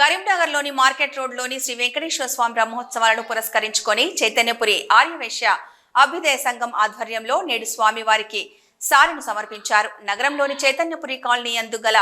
కరీంనగర్లోని మార్కెట్ రోడ్లోని శ్రీ వెంకటేశ్వర స్వామి బ్రహ్మోత్సవాలను పురస్కరించుకొని చైతన్యపురి ఆర్యవేశ్య అభ్యుదయ సంఘం ఆధ్వర్యంలో నేడు స్వామివారికి సారిను సమర్పించారు. నగరంలోని చైతన్యపురి కాలనీ యందు గల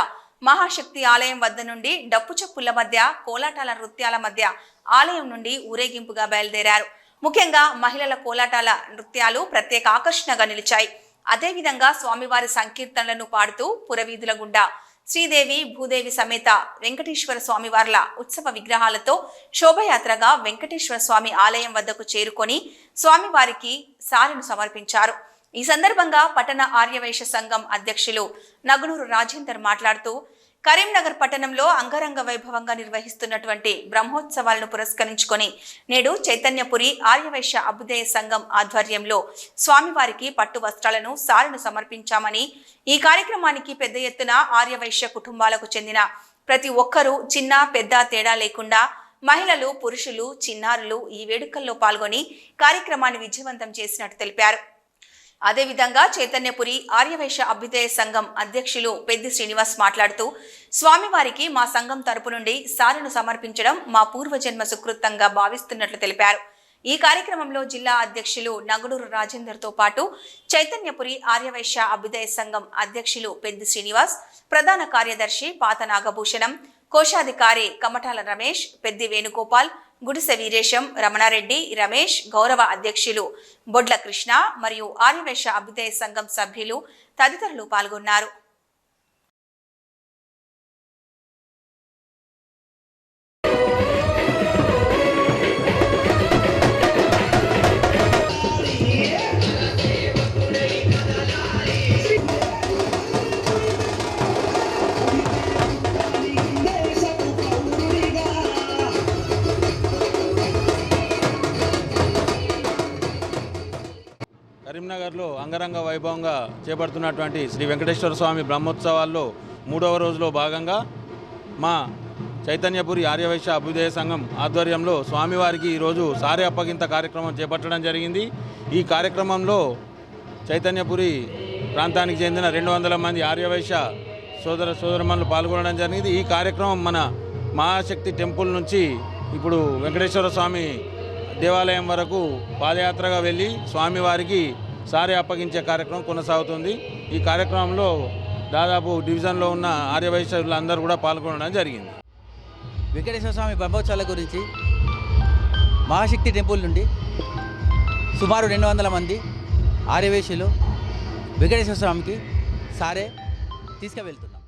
మహాశక్తి ఆలయం వద్ద నుండి డప్పు చెప్పుల మధ్య కోలాటాల నృత్యాల మధ్య ఆలయం నుండి ఊరేగింపుగా బయలుదేరారు. ముఖ్యంగా మహిళల కోలాటాల నృత్యాలు ప్రత్యేక ఆకర్షణగా నిలిచాయి. అదేవిధంగా స్వామివారి సంకీర్తనలను పాడుతూ పురవీధుల గుండా శ్రీదేవి భూదేవి సమేత వెంకటేశ్వర స్వామి వార్ల ఉత్సవ విగ్రహాలతో శోభయాత్రగా వెంకటేశ్వర స్వామి ఆలయం వద్దకు చేరుకొని స్వామివారికి సారెను సమర్పించారు. ఈ సందర్భంగా పట్టణ ఆర్యవైశ్య సంఘం అధ్యక్షులు నగునూరు రాజేందర్ మాట్లాడుతూ కరీంనగర్ పట్టణంలో అంగరంగ వైభవంగా నిర్వహిస్తున్నటువంటి బ్రహ్మోత్సవాలను పురస్కరించుకొని నేడు చైతన్యపురి ఆర్యవైశ్య అభ్యుదయ సంఘం ఆధ్వర్యంలో స్వామివారికి పట్టు వస్త్రాలను సారెను సమర్పించామని ఈ కార్యక్రమానికి పెద్ద ఎత్తున ఆర్యవైశ్య కుటుంబాలకు చెందిన ప్రతి ఒక్కరూ చిన్న పెద్ద తేడా లేకుండా మహిళలు పురుషులు చిన్నారులు ఈ వేడుకల్లో పాల్గొని కార్యక్రమాన్ని విజయవంతం చేసినట్టు తెలిపారు. అదేవిధంగా చైతన్యపురి ఆర్యవైశ్య అభ్యుదయ సంఘం అధ్యక్షులు పెద్ది శ్రీనివాస్ మాట్లాడుతూ స్వామివారికి మా సంఘం తరపు నుండి సారును సమర్పించడం మా పూర్వజన్మ సుకృతంగా భావిస్తున్నట్లు తెలిపారు. ఈ కార్యక్రమంలో జిల్లా అధ్యక్షులు నగుడూరు రాజేందర్తో పాటు చైతన్యపురి ఆర్యవైశ్య అభ్యుదయ సంఘం అధ్యక్షులు పెద్ది శ్రీనివాస్ ప్రధాన కార్యదర్శి పాత నాగభూషణం కోశాధికారి కమటాల రమేష్ పెద్ది వేణుగోపాల్ గుడిసె వీరేశం రమణారెడ్డి రమేష్ గౌరవ అధ్యక్షులు బొడ్ల కృష్ణ మరియు ఆర్యవేశ అభ్యుదయ సంఘం సభ్యులు తదితరులు పాల్గొన్నారు. కరీంనగర్లో అంగరంగ వైభవంగా చేపడుతున్నటువంటి శ్రీ వెంకటేశ్వర స్వామి బ్రహ్మోత్సవాల్లో మూడవ రోజులో భాగంగా మా చైతన్యపురి ఆర్యవైశ్య అభ్యుదయ సంఘం ఆధ్వర్యంలో స్వామివారికి ఈరోజు సారే అప్పగింత కార్యక్రమం చేపట్టడం జరిగింది. ఈ కార్యక్రమంలో చైతన్యపురి ప్రాంతానికి చెందిన రెండు వందల మంది ఆర్యవైశ్య సోదర సోదరమణులు పాల్గొనడం జరిగింది. ఈ కార్యక్రమం మన మహాశక్తి టెంపుల్ నుంచి ఇప్పుడు వెంకటేశ్వర స్వామి దేవాలయం వరకు పాదయాత్రగా వెళ్ళి స్వామివారికి సారి అప్పగించే కార్యక్రమం కొనసాగుతుంది. ఈ కార్యక్రమంలో దాదాపు డివిజన్లో ఉన్న ఆర్యవైశ్యులందరూ కూడా పాల్గొనడం జరిగింది. వెంకటేశ్వర స్వామి బ్రహ్మోత్సవాల గురించి మహాశక్తి టెంపుల్ నుండి సుమారు రెండు వందల మంది ఆర్యవేశ్యులు వెంకటేశ్వర స్వామికి సారే తీసుకువెళ్తారు